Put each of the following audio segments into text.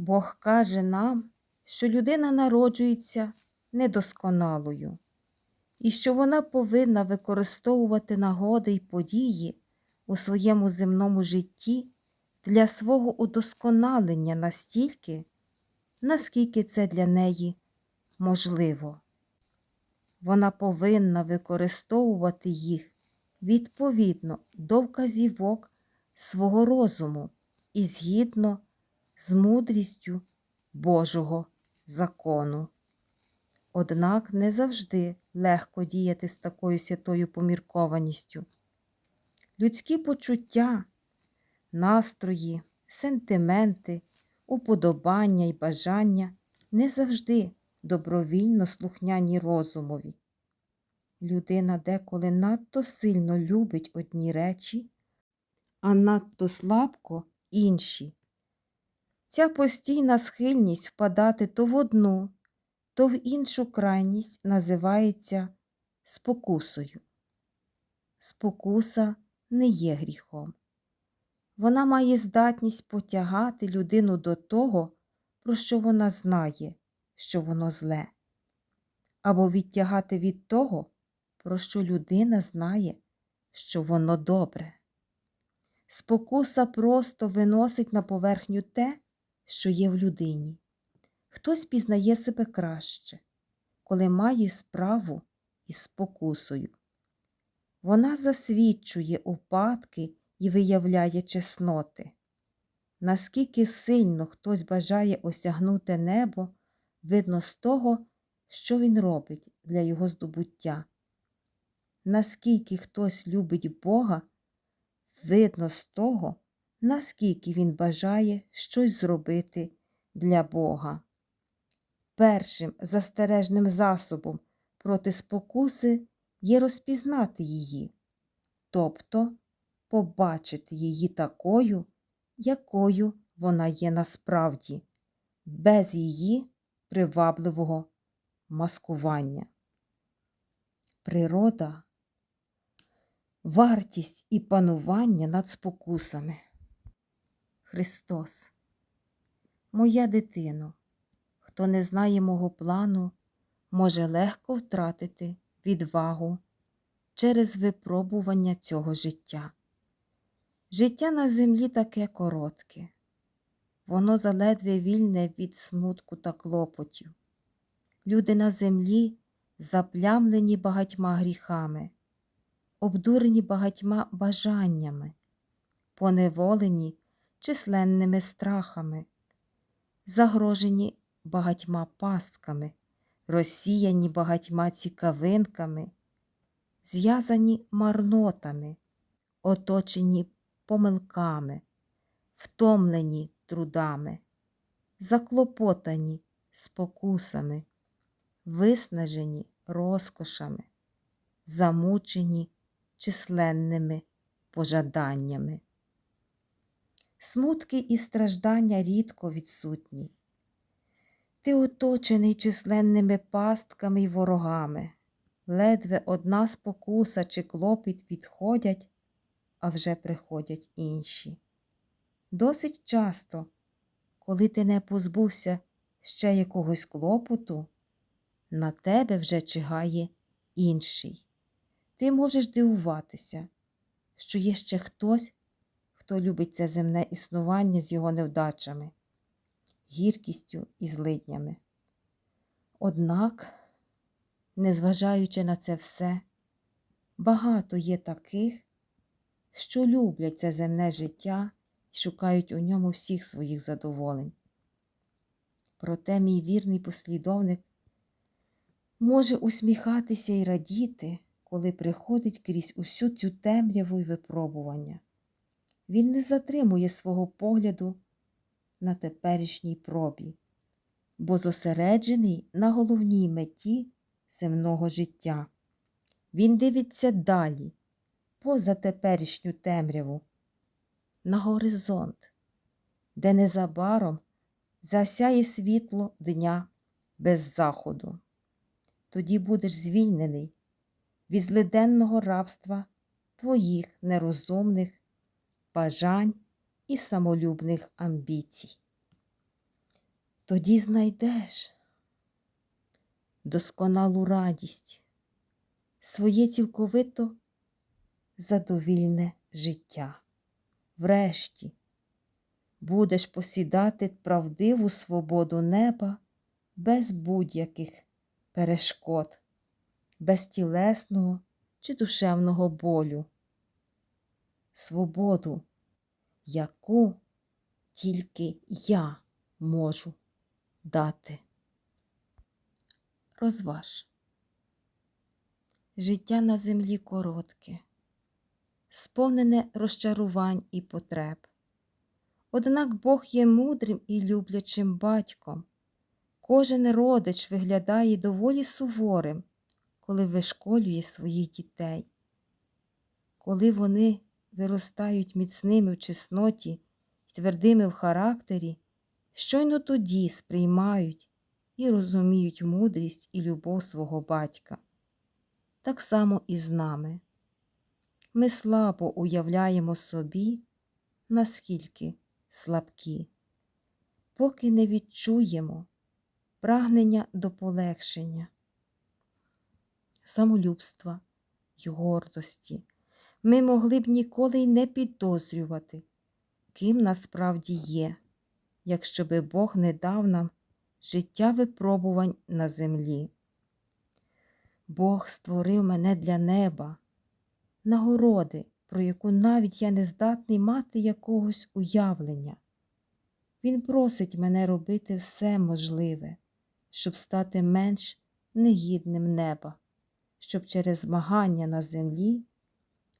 Бог каже нам, що людина народжується недосконалою і що вона повинна використовувати нагоди й події у своєму земному житті для свого удосконалення настільки, наскільки це для неї можливо. Вона повинна використовувати їх відповідно до вказівок свого розуму і згідно з мудрістю Божого закону. Однак не завжди легко діяти з такою святою поміркованістю. Людські почуття, настрої, сентименти, уподобання й бажання не завжди добровільно слухняні розумові. Людина деколи надто сильно любить одні речі, а надто слабко інші. Ця постійна схильність впадати то в одну, то в іншу крайність називається спокусою. Спокуса не є гріхом. Вона має здатність потягати людину до того, про що вона знає, що воно зле, або відтягати від того, про що людина знає, що воно добре. Спокуса просто виносить на поверхню те, що є в людині. Хтось пізнає себе краще, коли має справу із спокусою. Вона засвідчує упадки і виявляє чесноти. Наскільки сильно хтось бажає осягнути небо, видно з того, що він робить для його здобуття. Наскільки хтось любить Бога, видно з того, наскільки він бажає щось зробити для Бога. Першим застережним засобом проти спокуси є розпізнати її, тобто побачити її такою, якою вона є насправді, без її привабливого маскування. Природа, вартість і панування над спокусами. Христос, моя дитино, хто не знає мого плану, може легко втратити відвагу через випробування цього життя. Життя на землі таке коротке, воно заледве вільне від смутку та клопотів. Люди на землі заплямлені багатьма гріхами, обдурені багатьма бажаннями, поневолені численними страхами, загрожені багатьма пастками, розсіяні багатьма цікавинками, зв'язані марнотами, оточені помилками, втомлені трудами, заклопотані спокусами, виснажені розкошами, замучені численними пожаданнями. Смутки і страждання рідко відсутні. Ти оточений численними пастками й ворогами, ледве одна спокуса чи клопіт відходять, а вже приходять інші. Досить часто, коли ти не позбувся ще якогось клопоту, на тебе вже чигає інший. Ти можеш дивуватися, що є ще хтось, хто любить це земне існування з його невдачами, гіркістю і злиднями. Однак, незважаючи на це все, багато є таких, що люблять це земне життя і шукають у ньому всіх своїх задоволень. Проте мій вірний послідовник може усміхатися і радіти, коли приходить крізь усю цю темряву й випробування. Він не затримує свого погляду на теперішній пробі, бо зосереджений на головній меті земного життя. Він дивиться далі, поза теперішню темряву, на горизонт, де незабаром засяє світло дня без заходу. Тоді будеш звільнений від злиденного рабства твоїх нерозумних бажань і самолюбних амбіцій. тоді знайдеш досконалу радість, своє цілковито задовільне життя. Врешті будеш посідати правдиву свободу неба без будь-яких перешкод, без тілесного чи душевного болю. Свободу, яку тільки я можу дати. Розваж. Життя на землі коротке, сповнене розчарувань і потреб. Однак Бог є мудрим і люблячим батьком. Кожен родич виглядає доволі суворим, коли вишколює своїх дітей. Коли вони виростають міцними в чесноті і твердими в характері, щойно тоді сприймають і розуміють мудрість і любов свого батька. Так само і з нами. Ми слабо уявляємо собі, наскільки слабкі, поки не відчуємо прагнення до полегшення, самолюбства й гордості. Ми могли б ніколи й не підозрювати, ким насправді є, якщо би Бог не дав нам життя випробувань на землі. Бог створив мене для неба, нагороди, про яку навіть я не здатний мати якогось уявлення. Він просить мене робити все можливе, щоб стати менш негідним неба, щоб через змагання на землі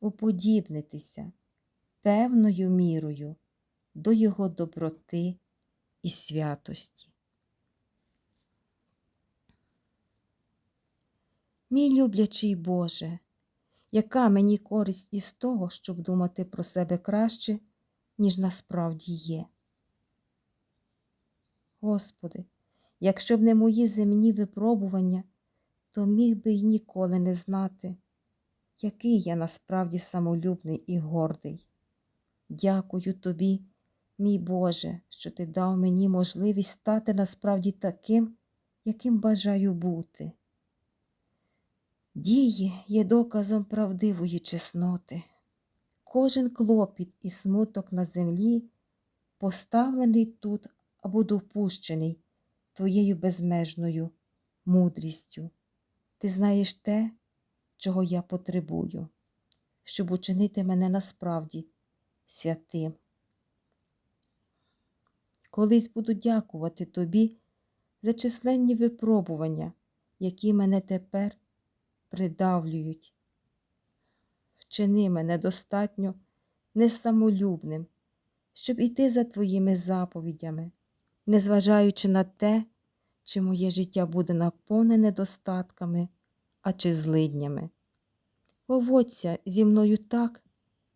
уподібнитися певною мірою до Його доброти і святості. Мій люблячий Боже, яка мені користь із того, щоб думати про себе краще, ніж насправді є. Господи, якщо б не мої земні випробування, то міг би й ніколи не знати, який я насправді самолюбний і гордий. Дякую Тобі, мій Боже, що Ти дав мені можливість стати насправді таким, яким бажаю бути. Дії є доказом правдивої чесноти. Кожен клопіт і смуток на землі поставлений тут або допущений твоєю безмежною мудрістю. Ти знаєш те, чого я потребую, щоб учинити мене насправді святим. Колись буду дякувати тобі за численні випробування, які мене тепер придавлюють. Вчини мене достатньо несамолюбним, щоб іти за твоїми заповідями, незважаючи на те, чи моє життя буде наповнене достатками, а чи злиднями. Поводься зі мною так,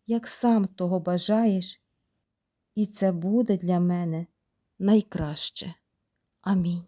як сам того бажаєш, і це буде для мене найкраще. Амінь.